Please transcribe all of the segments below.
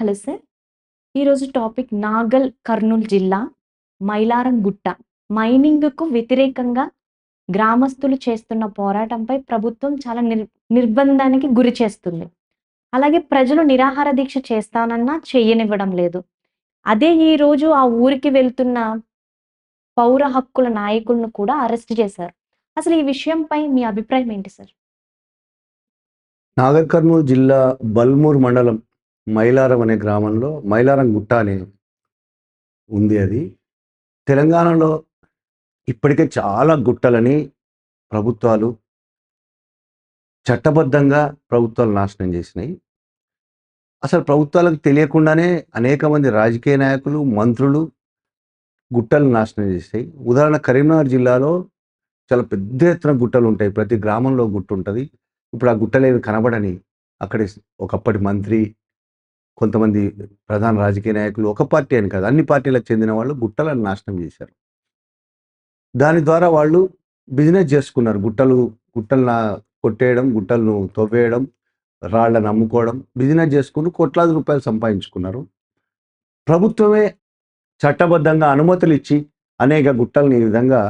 Hello sir. ఈరోజు topic నాగల్, Kurnool జిల్లా మైలారం గుట్ట. మైనింగ్‌కు వ్యతిరేకంగా గ్రామస్తులు చేస్తున్న పోరాటంపై ప్రభుత్వం చాలా నిర్ నిర్బంధానికి గురి చేస్తుంది. అలాగే ప్రజలు నిరాహార దీక్ష చేస్తానన్నా చెయ్యనివ్వడం లేదు. అదే ఈరోజు ఆ ఊరికి వెళ్తున్న పౌర హక్కుల నాయకులను కూడా అరెస్ట్ చేశారు. అసలు ఈ విషయంపై మీ అభిప్రాయం ఏంటి సార్? నాగర్ కర్నూలు జిల్లా బల్మూర్ మండలం మైలారం అనే గ్రామంలో మైలారం గుట్ట అని ఉంది అది. తెలంగాణలో ఇప్పటికే చాలా గుట్టలని ప్రభుత్వాలు చట్టబద్ధంగా ప్రభుత్వాలు నాశనం చేసినాయి. అసలు ప్రభుత్వాలకు తెలియకుండానే అనేక మంది రాజకీయ నాయకులు, మంత్రులు గుట్టలు నాశనం చేసాయి. ఉదాహరణ కరీంనగర్ జిల్లాలో చాలా పెద్ద ఎత్తున గుట్టలు ఉంటాయి. ప్రతి గ్రామంలో గుట్ట ఉంటుంది ఇప్పుడు ఆ గుట్టలేవి కనబడని అక్కడి ఒకప్పటి మంత్రి, కొంతమంది ప్రధాన రాజకీయ నాయకులు ఒక పార్టీ అని కాదు అన్ని పార్టీలకు చెందిన వాళ్ళు గుట్టలను నాశనం చేశారు. దాని ద్వారా వాళ్ళు బిజినెస్ చేసుకున్నారు. గుట్టలు గుట్టలను కొట్టేయడం, గుట్టలను తవ్వేయడం, రాళ్ళను అమ్ముకోవడం, బిజినెస్ చేసుకుంటూ కోట్లాది రూపాయలు సంపాదించుకున్నారు. ప్రభుత్వమే చట్టబద్ధంగా అనుమతులు ఇచ్చి అనేక గుట్టలను ఈ విధంగా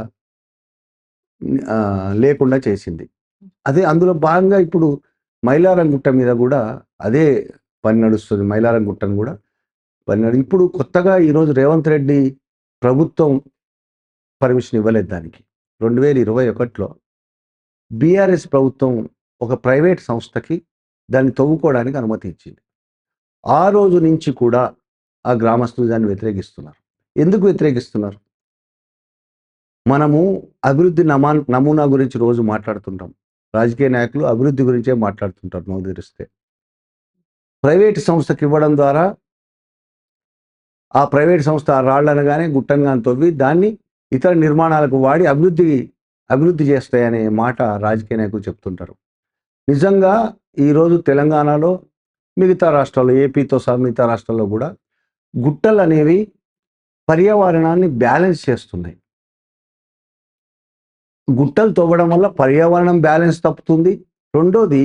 లేకుండా చేసింది. అదే అందులో భాగంగా ఇప్పుడు మైలారం గుట్ట మీద కూడా అదే పని నడుస్తుంది. మైలారం గుట్టను కూడా పని నడు ఇప్పుడు కొత్తగా ఈరోజు రేవంత్ రెడ్డి ప్రభుత్వం పర్మిషన్ ఇవ్వలేదు దానికి. 2021లో బీఆర్ఎస్ ప్రభుత్వం ఒక ప్రైవేట్ సంస్థకి దాన్ని తవ్వుకోవడానికి అనుమతి ఇచ్చింది. ఆ రోజు నుంచి కూడా ఆ గ్రామస్తులు దాన్ని వ్యతిరేకిస్తున్నారు. ఎందుకు వ్యతిరేకిస్తున్నారు? మనము అభివృద్ధి నమా నమూనా గురించి రోజు మాట్లాడుతుంటాం. రాజకీయ నాయకులు అభివృద్ధి గురించే మాట్లాడుతుంటారు నోరు తెరిస్తే. ప్రైవేట్ సంస్థకి ఇవ్వడం ద్వారా ఆ ప్రైవేట్ సంస్థ ఆ రాళ్ళను గాని, గుట్టను కానీ తవ్వి దాన్ని ఇతర నిర్మాణాలకు వాడి అభివృద్ధి అభివృద్ధి చేస్తాయనే మాట రాజకీయ నాయకులు చెప్తుంటారు. నిజంగా ఈరోజు తెలంగాణలో మిగతా రాష్ట్రాల్లో ఏపీతో సహా మిగతా రాష్ట్రాల్లో కూడా గుట్టలు అనేవి పర్యావరణాన్ని బ్యాలెన్స్ చేస్తున్నాయి. గుట్టలు తవ్వడం వల్ల పర్యావరణం బ్యాలెన్స్ తప్పుతుంది. రెండోది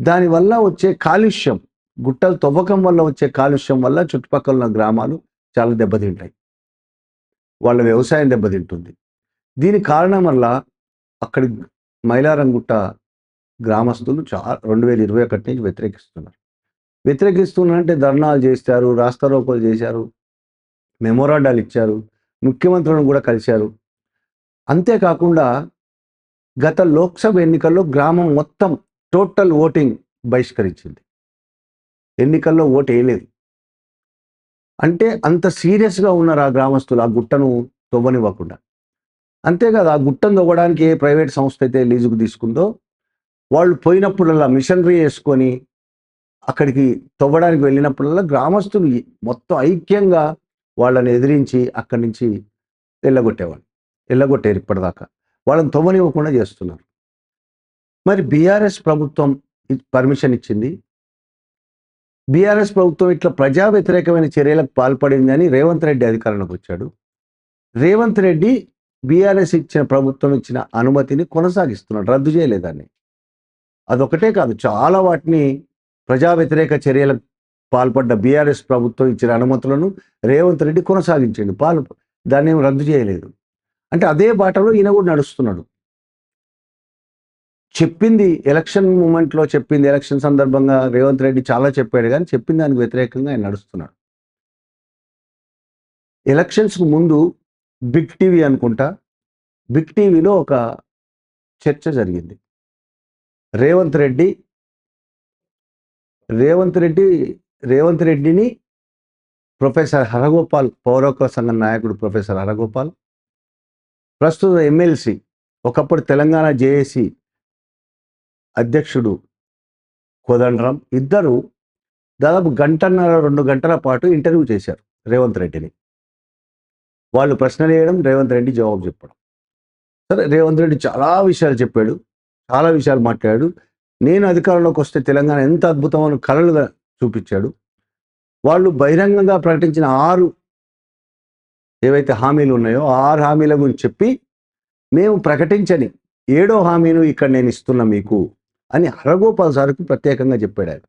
దానివల్ల వచ్చే కాలుష్యం గుట్టలు తవ్వకం వల్ల వచ్చే కాలుష్యం వల్ల చుట్టుపక్కల ఉన్న గ్రామాలు చాలా దెబ్బతింటాయి. వాళ్ళ వ్యవసాయం దెబ్బతింటుంది. దీని కారణం వల్ల అక్కడి మైలారం గుట్ట గ్రామస్తులు చా 2021 నుంచి వ్యతిరేకిస్తున్నారు. వ్యతిరేకిస్తున్నారంటే ధర్నాలు చేశారు, రాస్తారోకోలు చేశారు, మెమోరాండాలు ఇచ్చారు, ముఖ్యమంత్రులను కూడా కలిశారు. అంతేకాకుండా గత లోక్సభ ఎన్నికల్లో గ్రామం మొత్తం టోటల్ ఓటింగ్ బహిష్కరించింది. ఎన్నికల్లో ఓటు వేయలేదు. అంటే అంత సీరియస్‌గా ఉన్నారు ఆ గ్రామస్తులు ఆ గుట్టను తవ్వనివ్వకుండా. అంతేకాదు ఆ గుట్టను తవ్వడానికి ఏ ప్రైవేట్ సంస్థ అయితే లీజుకు తీసుకుందో వాళ్ళు పోయినప్పుడల్లా మిషనరీ వేసుకొని అక్కడికి తవ్వడానికి వెళ్ళినప్పుడల్లా గ్రామస్తులు మొత్తం ఐక్యంగా వాళ్ళని ఎదిరించి అక్కడి నుంచి ఎల్లగొట్టేవాళ్ళు. ఎల్లగొట్టారు ఇప్పటిదాకా. వాళ్ళని తవ్వనివ్వకుండా చేస్తున్నారు. మరి బీఆర్ఎస్ ప్రభుత్వం పర్మిషన్ ఇచ్చింది. బీఆర్ఎస్ ప్రభుత్వం ఇట్లా ప్రజా వ్యతిరేకమైన చర్యలకు పాల్పడిందని రేవంత్ రెడ్డి అధికారంలోకి వచ్చాడు. రేవంత్ రెడ్డి బీఆర్ఎస్ ఇచ్చిన ప్రభుత్వం ఇచ్చిన అనుమతిని కొనసాగిస్తున్నాడు. రద్దు చేయలేదాన్ని అదొకటే కాదు చాలా వాటిని ప్రజా వ్యతిరేక చర్యలకు పాల్పడ్డ బీఆర్ఎస్ ప్రభుత్వం ఇచ్చిన అనుమతులను రేవంత్ రెడ్డి కొనసాగించండి పాలు దాన్ని రద్దు చేయలేదు. అంటే అదే బాటలో ఈయన కూడా నడుస్తున్నాడు. చెప్పింది ఎలక్షన్ మూమెంట్‌లో చెప్పింది ఎలక్షన్ సందర్భంగా రేవంత్ రెడ్డి చాలా చెప్పాడు కానీ చెప్పిన దానికి వ్యతిరేకంగా ఆయన నడుస్తున్నాడు. ఎలక్షన్స్‌కు ముందు బిగ్ టీవీ అనుకుంటా. బిగ్ టీవీలో ఒక చర్చ జరిగింది. రేవంత్ రెడ్డి రేవంత్ రెడ్డి రేవంత్ రెడ్డిని ప్రొఫెసర్ హరగోపాల్ పౌరక సంఘం నాయకుడు ప్రొఫెసర్ హరగోపాల్ ప్రస్తుత ఎమ్మెల్సీ ఒకప్పుడు తెలంగాణ జేఏసీ అధ్యక్షుడు కోదండరాం ఇద్దరు దాదాపు గంటన్నర, రెండు గంటల పాటు ఇంటర్వ్యూ చేశారు రేవంత్ రెడ్డిని. వాళ్ళు ప్రశ్నలు వేయడం, రేవంత్ రెడ్డి జవాబు చెప్పడం. సరే రేవంత్ రెడ్డి చాలా విషయాలు చెప్పాడు. చాలా విషయాలు మాట్లాడాడు. నేను అధికారంలోకి వస్తే తెలంగాణ ఎంత అద్భుతమైన కలలుగా చూపించాడు. వాళ్ళు బహిరంగంగా ప్రకటించిన ఆరు ఏవైతే హామీలు ఉన్నాయో ఆరు హామీల గురించి చెప్పి మేము ప్రకటించని ఏడో హామీను ఇక్కడ నేను ఇస్తున్నా మీకు అని హరగోపాల్ సార్కు ప్రత్యేకంగా చెప్పాడు ఆయన.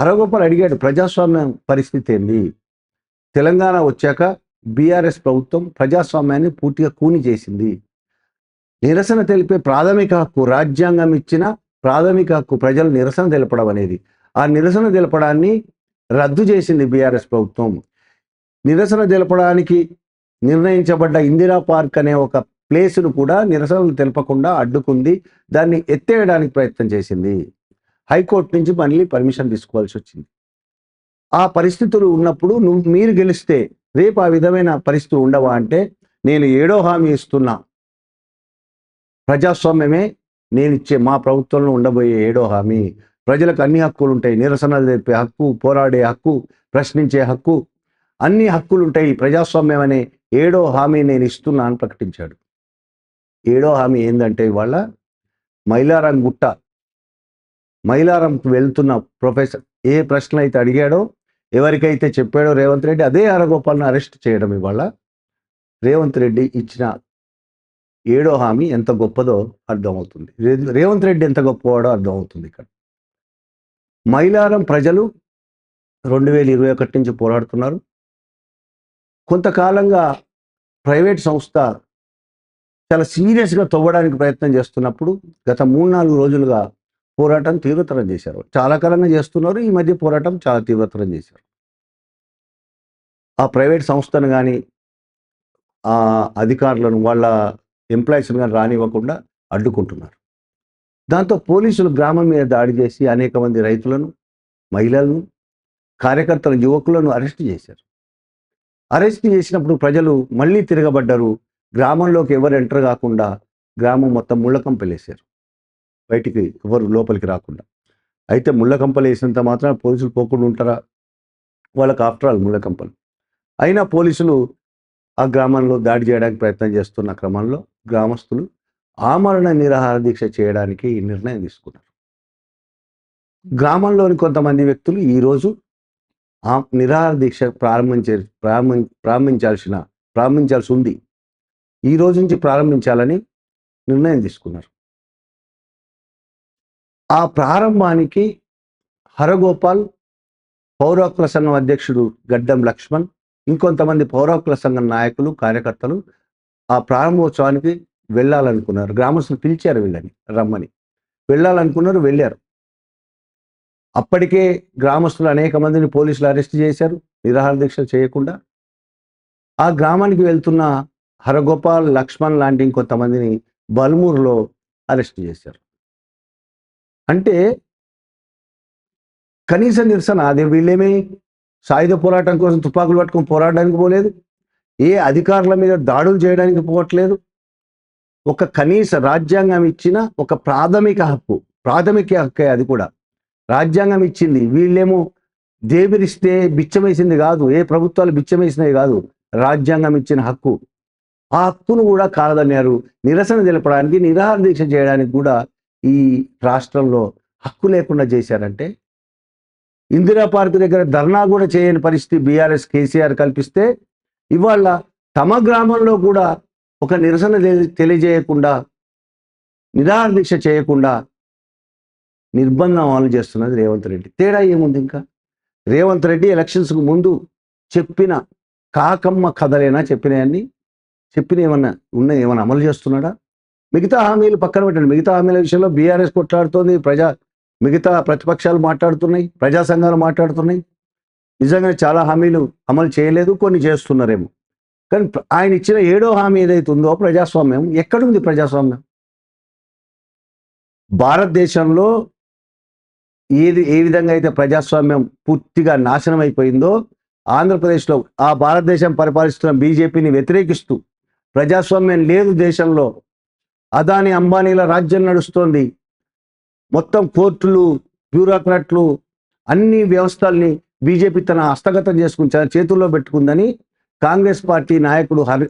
హరగోపాల్ అడిగాడు ప్రజాస్వామ్యం పరిస్థితి ఏంది? తెలంగాణ వచ్చాక బీఆర్ఎస్ ప్రభుత్వం ప్రజాస్వామ్యాన్ని పూర్తిగా కూని చేసింది. నిరసన తెలిపే ప్రాథమిక హక్కు రాజ్యాంగం ఇచ్చిన ప్రాథమిక హక్కు ప్రజలు నిరసన తెలపడం అనేది. ఆ నిరసన తెలపడాన్ని రద్దు చేసింది బీఆర్ఎస్ ప్రభుత్వం. నిరసన తెలపడానికి నిర్ణయించబడ్డ ఇందిరా పార్క్ అనే ఒక ప్లేస్ను కూడా నిరసనలు తెలపకుండా అడ్డుకుంది దాన్ని ఎత్తేయడానికి ప్రయత్నం చేసింది. హైకోర్టు నుంచి మళ్ళీ పర్మిషన్ తీసుకోవాల్సి వచ్చింది. ఆ పరిస్థితులు ఉన్నప్పుడు నువ్వు మీరు గెలిస్తే రేపు ఆ విధమైన పరిస్థితి ఉండవా అంటే నేను ఏడో హామీ ఇస్తున్నా. ప్రజాస్వామ్యమే నేను ఇచ్చే మా ప్రభుత్వంలో ఉండబోయే ఏడో హామీ. ప్రజలకు అన్ని హక్కులు ఉంటాయి. నిరసనలు తెలిపే హక్కు పోరాడే హక్కు ప్రశ్నించే హక్కు. అన్ని హక్కులు ఉంటాయి. ప్రజాస్వామ్యం అనే ఏడో హామీ నేను ఇస్తున్నా అని ప్రకటించాడు. ఏడో హామీ ఏంటంటే ఇవాళ మైలారం గుట్ట మైలారంకు వెళ్తున్న ప్రొఫెసర్ ఏ ప్రశ్న అయితే అడిగాడో ఎవరికైతే చెప్పాడో రేవంత్ రెడ్డి అదే హరగోపాల్ని అరెస్ట్ చేయడం ఇవాళ రేవంత్ రెడ్డి ఇచ్చిన ఏడో హామీ ఎంత గొప్పదో అర్థమవుతుంది. రే- రేవంత్ రెడ్డి ఎంత గొప్పవాడో అర్థమవుతుంది ఇక్కడ. మైలారం ప్రజలు రెండు వేల ఇరవై ఒకటి నుంచి పోరాడుతున్నారు. కొంతకాలంగా ప్రైవేట్ సంస్థ చాలా సీరియస్గా తవ్వడానికి ప్రయత్నం చేస్తున్నప్పుడు గత మూడు నాలుగు రోజులుగా పోరాటం తీవ్రతరం చేశారు. చాలా కాలంగా చేస్తున్నారు. ఈ మధ్య పోరాటం చాలా తీవ్రతరం చేశారు. ఆ ప్రైవేట్ సంస్థను కానీ ఆ అధికారులను వాళ్ళ ఎంప్లాయీస్ని కానీ రానివ్వకుండా అడ్డుకుంటున్నారు. దాంతో పోలీసులు గ్రామం మీద దాడి చేసి అనేక మంది రైతులను మహిళలను కార్యకర్తలను యువకులను అరెస్ట్ చేశారు. అరెస్ట్ చేసినప్పుడు ప్రజలు మళ్ళీ తిరగబడ్డారు. గ్రామంలోకి ఎవరు ఎంటర్ కాకుండా గ్రామం మొత్తం ముళ్ళకంపలేశారు బయటికి ఎవరు లోపలికి రాకుండా. అయితే ముళ్ళకంపలు వేసినంత మాత్రం పోలీసులు పోకుండా ఉంటారా? వాళ్ళకి ఆఫ్టర్ ఆల్ ముళ్ళకంపలు అయినా పోలీసులు ఆ గ్రామంలో దాడి చేయడానికి ప్రయత్నం చేస్తున్న క్రమంలో గ్రామస్తులు ఆమరణ నిరాహార దీక్ష చేయడానికి ఈ నిర్ణయం తీసుకున్నారు. గ్రామంలోని కొంతమంది వ్యక్తులు ఈరోజు ఆ నిరాహార దీక్ష ప్రారంభించే ప్రారంభం ప్రారంభించాల్సిన ప్రారంభించాల్సి ఉంది. ఈ రోజు నుంచి ప్రారంభించాలని నిర్ణయం తీసుకున్నారు. ఆ ప్రారంభానికి హరగోపాల్ పౌరాకుల సంఘం అధ్యక్షుడు గడ్డం లక్ష్మణ్ ఇంకొంతమంది పౌరాకుల సంఘం నాయకులు కార్యకర్తలు ఆ ప్రారంభోత్సవానికి వెళ్ళాలనుకున్నారు. గ్రామస్తులు పిలిచారు వీళ్ళని రమ్మని. వెళ్ళాలనుకున్నారు వెళ్ళారు. అప్పటికే గ్రామస్తులు అనేక మందిని పోలీసులు అరెస్ట్ చేశారు నిరాహార దీక్ష చేయకుండా. ఆ గ్రామానికి వెళ్తున్న హరగోపాల్ లక్ష్మణ్ లాంటి ఇంకొంతమందిని బల్మూరులో అరెస్ట్ చేశారు. అంటే కనీస నిరసన అదే వీళ్ళేమి సాయుధ పోరాటం కోసం తుపాకులు పట్టుకొని పోరాడడానికి పోలేదు ఏ అధికారుల మీద దాడులు చేయడానికి పోవట్లేదు. ఒక కనీస రాజ్యాంగం ఇచ్చిన ఒక ప్రాథమిక హక్కు ప్రాథమిక హక్కే అది కూడా. రాజ్యాంగం ఇచ్చింది వీళ్ళేమో దేవిరిస్తే బిచ్చమేసింది కాదు ఏ ప్రభుత్వాలు బిచ్చమేసినవి కాదు రాజ్యాంగం ఇచ్చిన హక్కు. ఆ హక్కును కూడా కాదన్నారు నిరసన తెలపడానికి నిరాహార దీక్ష చేయడానికి కూడా ఈ రాష్ట్రంలో హక్కు లేకుండా చేశారంటే ఇందిరా పార్క్ దగ్గర ధర్నా కూడా చేయని పరిస్థితి బీఆర్ఎస్ కేసీఆర్ కల్పిస్తే ఇవాళ తమ గ్రామంలో కూడా ఒక నిరసన తెలి- తెలియజేయకుండా నిరాహార దీక్ష చేయకుండా నిర్బంధం అమలు చేస్తున్నది రేవంత్ రెడ్డి. తేడా ఏముంది ఇంకా? రేవంత్ రెడ్డి ఎలక్షన్స్కు ముందు చెప్పిన కాకమ్మ కథలేనా చెప్పినాయన్నీ చెప్పిన ఏమన్నా ఉన్న ఏమైనా అమలు చేస్తున్నాడా? మిగతా హామీలు పక్కన పెట్టండి. మిగతా హామీల విషయంలో బీఆర్ఎస్ కొట్లాడుతోంది. ప్రజా మిగతా ప్రతిపక్షాలు మాట్లాడుతున్నాయి. ప్రజా సంఘాలు మాట్లాడుతున్నాయి. నిజంగా చాలా హామీలు అమలు చేయలేదు. కొన్ని చేస్తున్నారేమో. కానీ ఆయన ఇచ్చిన ఏడో హామీ ఏదైతే ఉందో ప్రజాస్వామ్యం ఎక్కడుంది ప్రజాస్వామ్యం? భారతదేశంలో ఏది ఏ విధంగా అయితే ప్రజాస్వామ్యం పూర్తిగా నాశనం అయిపోయిందో ఆంధ్రప్రదేశ్లో ఆ భారతదేశం పరిపాలిస్తున్న బీజేపీని వ్యతిరేకిస్తూ ప్రజాస్వామ్యం లేదు దేశంలో. అదాని అంబానీల రాజ్యం నడుస్తోంది. మొత్తం కోర్టులు బ్యూరోక్రాట్లు అన్ని వ్యవస్థల్ని బీజేపీ తన హస్తగతం చేసుకుని తన చేతుల్లో పెట్టుకుందని కాంగ్రెస్ పార్టీ నాయకుడు హరి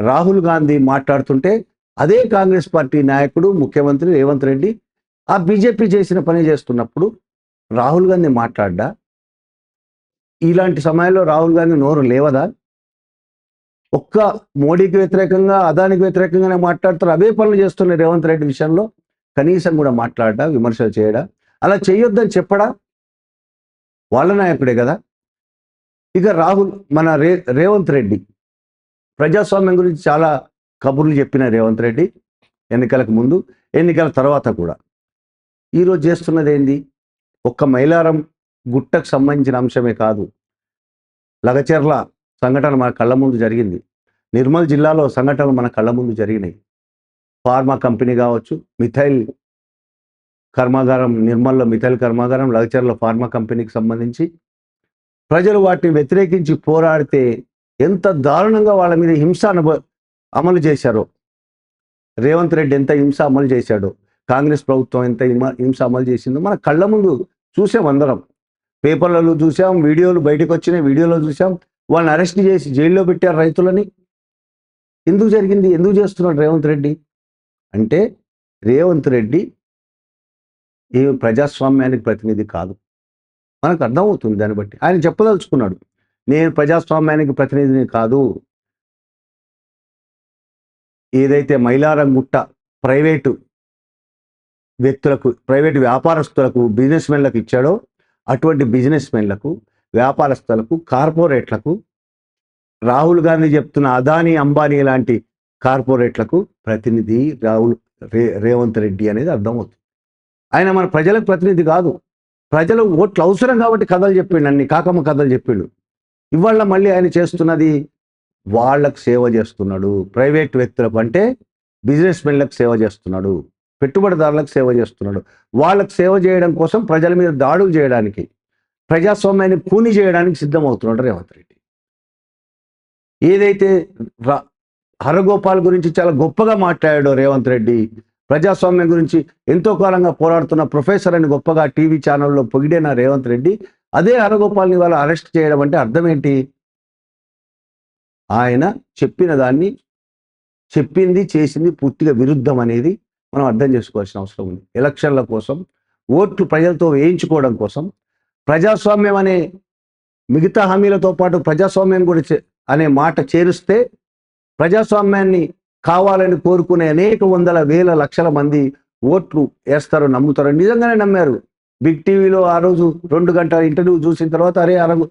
రాహుల్ గాంధీ మాట్లాడుతుంటే అదే కాంగ్రెస్ పార్టీ నాయకుడు ముఖ్యమంత్రి రేవంత్ రెడ్డి ఆ బీజేపీ చేసిన పని చేస్తున్నప్పుడు రాహుల్ గాంధీ మాట్లాడ్డా? ఇలాంటి సమయంలో రాహుల్ గాంధీ నోరు లేవదా? ఒక్క మోడీకి వ్యతిరేకంగా అదానికి వ్యతిరేకంగానే మాట్లాడుతారు. అవే పనులు చేస్తున్న రేవంత్ రెడ్డి విషయంలో కనీసం కూడా మాట్లాడా విమర్శలు చేయడా? అలా చేయొద్దని చెప్పడా? వాళ్ళ నాయకుడే కదా? ఇక రాహుల్ మన రే రేవంత్ రెడ్డి. ప్రజాస్వామ్యం గురించి చాలా కబుర్లు చెప్పిన రేవంత్ రెడ్డి ఎన్నికలకు ముందు ఎన్నికల తర్వాత కూడా. ఈరోజు చేస్తున్నది ఏంది? ఒక్క మైలారం గుట్టకు సంబంధించిన అంశమే కాదు. లగచెర్ల సంఘటన మన కళ్ళ ముందు జరిగింది. నిర్మల్ జిల్లాలో సంఘటనలు మన కళ్ళ ముందు జరిగినాయి. ఫార్మా కంపెనీ కావచ్చు మిథైల్ కర్మాగారం నిర్మల్లో మిథైల్ కర్మాగారం లగచెర్ల ఫార్మా కంపెనీకి సంబంధించి ప్రజలు వాటిని వ్యతిరేకించి పోరాడితే ఎంత దారుణంగా వాళ్ళ మీద హింస అనుభ అమలు చేశారో. రేవంత్ రెడ్డి ఎంత హింస అమలు చేశాడో కాంగ్రెస్ ప్రభుత్వం ఎంత హింస అమలు చేసిందో మన కళ్ళ ముందు చూసాం అందరం. పేపర్లలో చూసాం వీడియోలు బయటకు వచ్చినాయి వీడియోలో చూసాం. వాళ్ళని అరెస్ట్ చేసి జైల్లో పెట్టారు రైతులని. ఎందుకు జరిగింది? ఎందుకు చేస్తున్నాడు రేవంత్ రెడ్డి? అంటే రేవంత్ రెడ్డి ఏమి ప్రజాస్వామ్యానికి ప్రతినిధి కాదు. మనకు అర్థమవుతుంది దాన్ని బట్టి. ఆయన చెప్పదలుచుకున్నాడు నేను ప్రజాస్వామ్యానికి ప్రతినిధిని కాదు. ఏదైతే మైలారం గుట్ట ప్రైవేటు వ్యక్తులకు ప్రైవేటు వ్యాపారస్తులకు బిజినెస్ మెన్లకు ఇచ్చాడో అటువంటి బిజినెస్ మెన్లకు వ్యాపారస్తులకు కార్పొరేట్లకు రాహుల్ గాంధీ చెప్తున్న అదానీ అంబానీ లాంటి కార్పొరేట్లకు ప్రతినిధి రాహుల్ రే రేవంత్ రెడ్డి అనేది అర్థమవుతుంది. ఆయన మన ప్రజలకు ప్రతినిధి కాదు. ప్రజలు ఓట్లు అవసరం కాబట్టి కథలు చెప్పిండు అన్ని కాకమ్మ కథలు చెప్పిండు. ఇవాళ మళ్ళీ ఆయన చేస్తున్నది వాళ్ళకు సేవ చేస్తున్నాడు. ప్రైవేట్ వ్యక్తులకు అంటే బిజినెస్ మెన్లకు సేవ చేస్తున్నాడు. పెట్టుబడిదారులకు సేవ చేస్తున్నాడు. వాళ్ళకు సేవ చేయడం కోసం ప్రజల మీద దాడులు చేయడానికి ప్రజాస్వామ్యాన్ని కూని చేయడానికి సిద్ధమవుతున్నాడు రేవంత్ రెడ్డి. ఏదైతే రా- హరగోపాల్ గురించి చాలా గొప్పగా మాట్లాడాడో రేవంత్ రెడ్డి ప్రజాస్వామ్యం గురించి ఎంతో కాలంగా పోరాడుతున్న ప్రొఫెసర్ అని గొప్పగా టీవీ ఛానల్లో పొగిడేన రేవంత్ రెడ్డి అదే హరగోపాల్ని వాళ్ళ అరెస్ట్ చేయడం అంటే అర్థం ఏంటి ఆయన చెప్పిన దాన్ని చెప్పింది చేసింది పూర్తిగా విరుద్ధం అనేది మనం అర్థం చేసుకోవాల్సిన అవసరం ఉంది. ఎలక్షన్ల కోసం ఓట్లు ప్రజలతో వేయించుకోవడం కోసం ప్రజాస్వామ్యం అనే మిగతా హామీలతో పాటు ప్రజాస్వామ్యం కూడా అనే మాట చేరిస్తే ప్రజాస్వామ్యాన్ని కావాలని కోరుకునే అనేక వందల వేల లక్షల మంది ఓట్లు వేస్తారు నమ్ముతారు. నిజంగానే నమ్మారు. బిగ్ టీవీలో ఆ రోజు రెండు గంటల ఇంటర్వ్యూ చూసిన తర్వాత అరే అరగు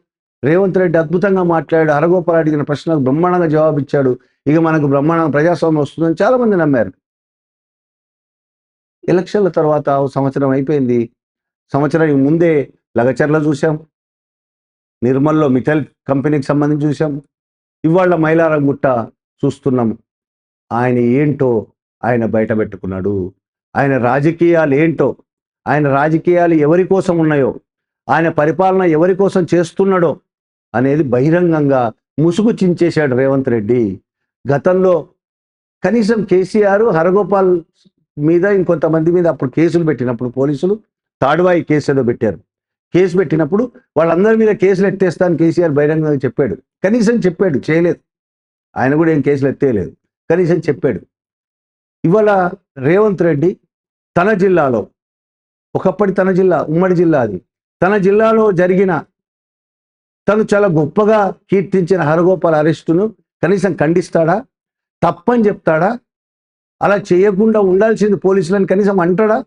రేవంత్ రెడ్డి అద్భుతంగా మాట్లాడాడు అరగోపాల్ అడిగిన ప్రశ్నలకు బ్రహ్మాండంగా జవాబు ఇచ్చాడు ఇక మనకు బ్రహ్మాండంగా ప్రజాస్వామ్యం వస్తుందని చాలా మంది నమ్మారు. ఎలక్షన్ల తర్వాత సంవత్సరం అయిపోయింది. సంవత్సరానికి ముందే లగచర్ల చూసాం నిర్మల్లో మిథల్ కంపెనీకి సంబంధించి చూసాం ఇవాళ మైలారం గుట్ట చూస్తున్నాం. ఆయన ఏంటో ఆయన బయట పెట్టుకున్నాడు. ఆయన రాజకీయాలు ఏంటో ఆయన రాజకీయాలు ఎవరి కోసం ఉన్నాయో ఆయన పరిపాలన ఎవరి కోసం చేస్తున్నాడో అనేది బహిరంగంగా ముసుగు చించేశాడు రేవంత్ రెడ్డి. గతంలో కనీసం కేసీఆర్ హరగోపాల్ మీద ఇంకొంతమంది మీద అప్పుడు కేసులు పెట్టినప్పుడు పోలీసులు తాడువాయి కేసు ఏదో పెట్టారు. కేసు పెట్టినప్పుడు వాళ్ళందరి మీద కేసులు ఎత్తేస్తాను కేసీఆర్ బహిరంగంగా చెప్పాడు. కనీసం చెప్పాడు చేయలేదు. ఆయన కూడా ఏం కేసులు ఎత్తేయలేదు. కనీసం చెప్పాడు. ఇవాళ రేవంత్ రెడ్డి తన జిల్లాలో ఒకప్పటి తన జిల్లా ఉమ్మడి జిల్లా అది. తన జిల్లాలో జరిగిన తను చాలా గొప్పగా కీర్తించిన హరగోపాల్ అరెస్టును కనీసం ఖండిస్తాడా? తప్పని చెప్తాడా? అలా చేయకుండా ఉండాల్సింది పోలీసులని కనీసం అంటాడా?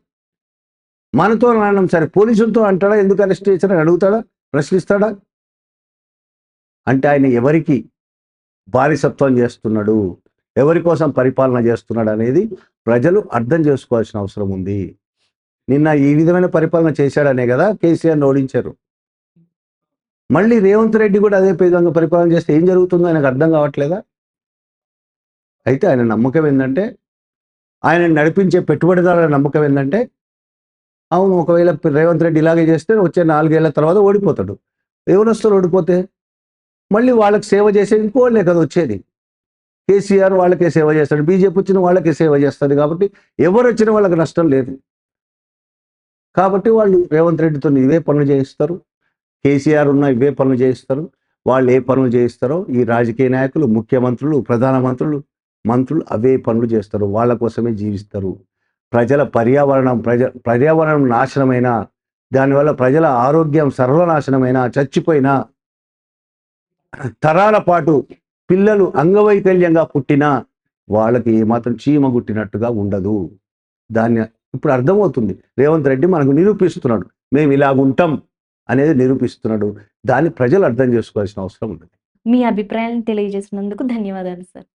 మనతో అనడం సరే పోలీసులతో అంటాడా? ఎందుకు అరెస్ట్ చేశారని అడుగుతాడా? ప్రశ్నిస్తాడా? అంటే ఆయన ఎవరికి బానిసత్వం చేస్తున్నాడు? ఎవరి కోసం పరిపాలన చేస్తున్నాడు అనేది ప్రజలు అర్థం చేసుకోవాల్సిన అవసరం ఉంది. నిన్న ఈ విధమైన పరిపాలన చేశాడనే కదా కేసీఆర్ని ఓడించారు. మళ్ళీ రేవంత్ రెడ్డి కూడా అదే విధంగా పరిపాలన చేస్తే ఏం జరుగుతుందో ఆయనకు అర్థం కావట్లేదా? అయితే ఆయన నమ్మకం ఏంటంటే ఆయన నడిపించే పెట్టుబడిదారుల నమ్మకం ఏంటంటే అవును ఒకవేళ రేవంత్ రెడ్డి ఇలాగే చేస్తే వచ్చే నాలుగేళ్ళ తర్వాత ఓడిపోతాడు. ఎవరు ఓడిపోతే మళ్ళీ వాళ్ళకి సేవ చేసే ఇంకోళ్ళే కదా వచ్చేది. కేసీఆర్ వాళ్ళకే సేవ చేస్తాడు బీజేపీ వచ్చిన వాళ్ళకే సేవ చేస్తుంది కాబట్టి ఎవరు వచ్చిన వాళ్ళకి నష్టం లేదు. కాబట్టి వాళ్ళు రేవంత్ రెడ్డితో ఇవే పనులు చేయిస్తారు. కేసీఆర్ ఉన్న ఇవే పనులు చేయిస్తారు. వాళ్ళు ఏ పనులు చేయిస్తారో ఈ రాజకీయ నాయకులు ముఖ్యమంత్రులు ప్రధానమంత్రులు మంత్రులు అవే పనులు చేస్తారు. వాళ్ళ కోసమే జీవిస్తారు. ప్రజల పర్యావరణం ప్రజ పర్యావరణం నాశనమైన దానివల్ల ప్రజల ఆరోగ్యం సర్వనాశనమైన చచ్చిపోయినా తరాల పాటు పిల్లలు అంగవైకల్యంగా పుట్టినా వాళ్ళకి ఏమాత్రం చీమ గుట్టినట్టుగా ఉండదు. దాన్ని ఇప్పుడు అర్థమవుతుంది. రేవంత్ రెడ్డి మనకు నిరూపిస్తున్నాడు. మేము ఇలాగుంటాం అనేది నిరూపిస్తున్నాడు. దాన్ని ప్రజలు అర్థం చేసుకోవాల్సిన అవసరం ఉంది మీ అభిప్రాయాన్ని తెలియజేసినందుకు ధన్యవాదాలు సార్.